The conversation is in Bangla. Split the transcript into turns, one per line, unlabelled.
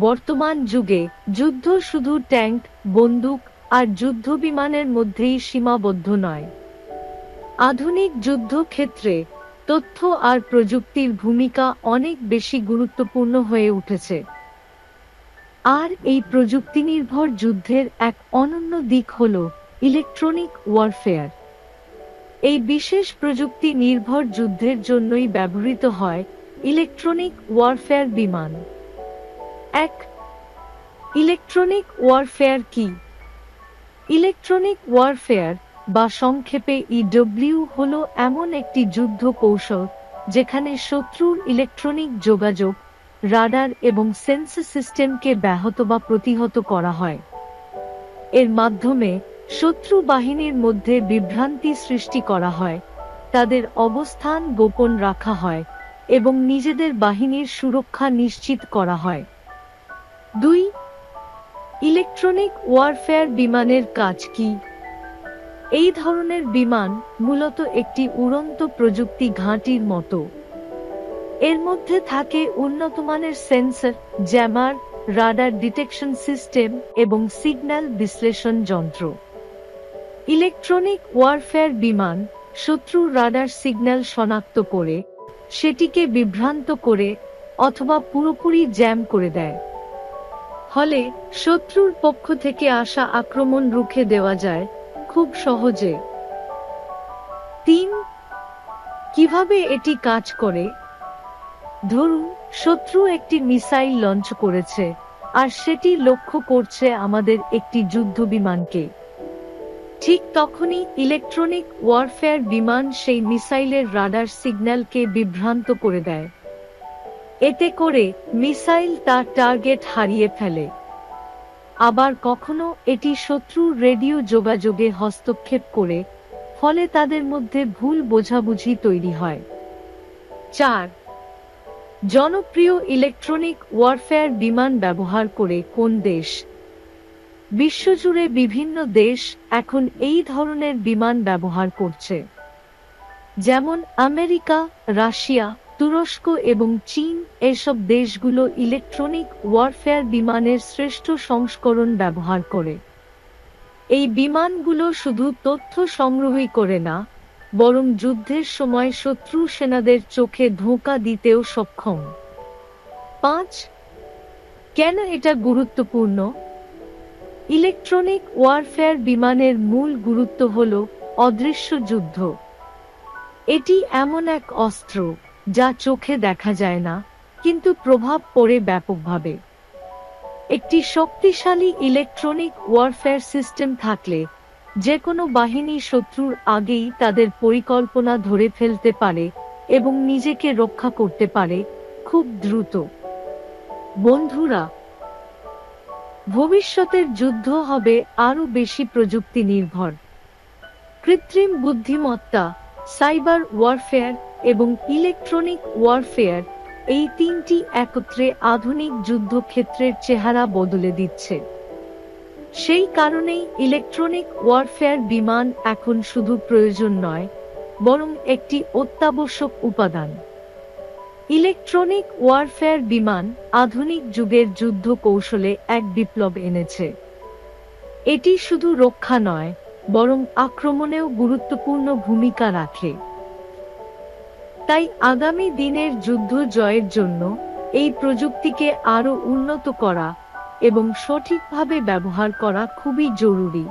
বর্তমান যুগে যুদ্ধ শুধু ট্যাঙ্ক, বন্দুক আর যুদ্ধবিমানের মধ্যেই সীমাবদ্ধ নয়। আধুনিক যুদ্ধক্ষেত্রে তথ্য আর প্রযুক্তির ভূমিকা অনেক বেশি গুরুত্বপূর্ণ হয়ে উঠেছে। আর এই প্রযুক্তি নির্ভর যুদ্ধের এক অনন্য দিক হল ইলেকট্রনিক ওয়ারফেয়ার। এই বিশেষ প্রযুক্তি নির্ভর যুদ্ধের জন্যই ব্যবহৃত হয় ইলেকট্রনিক ওয়ারফেয়ার বিমান। এক, ইলেকট্রনিক ওয়ারফেয়ার কি? ইলেকট্রনিক ওয়ারফেয়ার বা সংক্ষেপে ইডব্লিউ হল এমন একটি যুদ্ধ কৌশল যেখানে শত্রুর ইলেকট্রনিক যোগাযোগ, রাডার এবং সেন্সর সিস্টেমকে ব্যাহত বা প্রতিহত করা হয়। এর মাধ্যমে শত্রু বাহিনীর মধ্যে বিভ্রান্তি সৃষ্টি করা হয়, তাদের অবস্থান গোপন রাখা হয় এবং নিজেদের বাহিনীর সুরক্ষা নিশ্চিত করা হয়। দুই, ইলেকট্রনিক ওয়ারফেয়ার বিমানের কাজ কি? এই ধরনের বিমান মূলত একটি উড়ন্ত প্রযুক্তি ঘাঁটির মতো। এর মধ্যে থাকে উন্নতমানের sensor, jammer, radar detection system এবং সিগন্যাল বিশ্লেষণ যন্ত্র। ইলেকট্রনিক ওয়ারফেয়ার বিমান শত্রুর রাডার সিগন্যাল শনাক্ত করে, সেটিকে বিভ্রান্ত করে অথবা পুরোপুরি জ্যাম করে দেয়। ফলে শত্রুর পক্ষ থেকে আসা আক্রমণ রুখে দেওয়া যায়, খুব সহজে। তিন, কীভাবে এটি কাজ করে? ধরুন, শত্রু একটি মিসাইল লঞ্চ করেছে, আর সেটি লক্ষ্য করছে আমাদের একটি যুদ্ধ বিমানকে ঠিক তখনই ইলেকট্রনিক ওয়ারফেয়ার বিমান সেই মিসাইলের রাডার সিগন্যালকে বিভ্রান্ত করে দেয়। এতে করে মিসাইল তার টার্গেট হারিয়ে ফেলে। আবার কখনো এটি শত্রুর রেডিও যোগাযোগে হস্তক্ষেপ করে, ফলে তাদের মধ্যে ভুল বোঝাবুঝি তৈরি হয়। চার, জনপ্রিয় ইলেকট্রনিক ওয়ারফেয়ার বিমান ব্যবহার করে কোন দেশ? বিশ্বজুড়ে বিভিন্ন দেশ এখন এই ধরনের বিমান ব্যবহার করছে। যেমন আমেরিকা, রাশিয়া তুরস্ক এবং চীন এসব দেশগুলো ইলেকট্রনিক ওয়ারফেয়ার বিমানের শ্রেষ্ঠ সংস্করণ ব্যবহার করে। এই বিমানগুলো শুধু তথ্য সংগ্রহই করে না, বরং যুদ্ধের সময় শত্রু সেনাদের চোখে ধোঁকা দিতেও সক্ষম। পাঁচ, কেন এটা গুরুত্বপূর্ণ? ইলেকট্রনিক ওয়ারফেয়ার বিমানের মূল গুরুত্ব হল অদৃশ্য যুদ্ধ। এটি এমন এক অস্ত্র যা চোখে দেখা যায় না, কিন্তু প্রভাব পড়ে ব্যাপকভাবে। একটি শক্তিশালী ইলেকট্রনিক ওয়ারফেয়ার সিস্টেম থাকলে যে কোনো বাহিনী শত্রুর আগেই তাদের পরিকল্পনা ধরে ফেলতে পারে এবং নিজেকে রক্ষা করতে পারে খুব দ্রুত। বন্ধুরা, ভবিষ্যতের যুদ্ধ হবে আরও বেশি প্রযুক্তি নির্ভর কৃত্রিম বুদ্ধিমত্তা, সাইবার ওয়ারফেয়ার এবং ইলেকট্রনিক ওয়ারফেয়ার এই তিনটি একত্রে আধুনিক যুদ্ধক্ষেত্রের চেহারা বদলে দিচ্ছে। সেই কারণেই ইলেকট্রনিক ওয়ারফেয়ার বিমান এখন শুধু প্রয়োজন নয়, বরং একটি অত্যাবশ্যক উপাদান। ইলেকট্রনিক ওয়ারফেয়ার বিমান আধুনিক যুগের যুদ্ধ কৌশলে এক বিপ্লব এনেছে। এটি শুধু রক্ষা নয়, বরং আক্রমণেও গুরুত্বপূর্ণ ভূমিকা রাখে। তাই আগামী দিনের যুদ্ধ জয়ের জন্য এই প্রযুক্তিকে আরও উন্নত করা এবং সঠিকভাবে ব্যবহার করা খুবই জরুরি।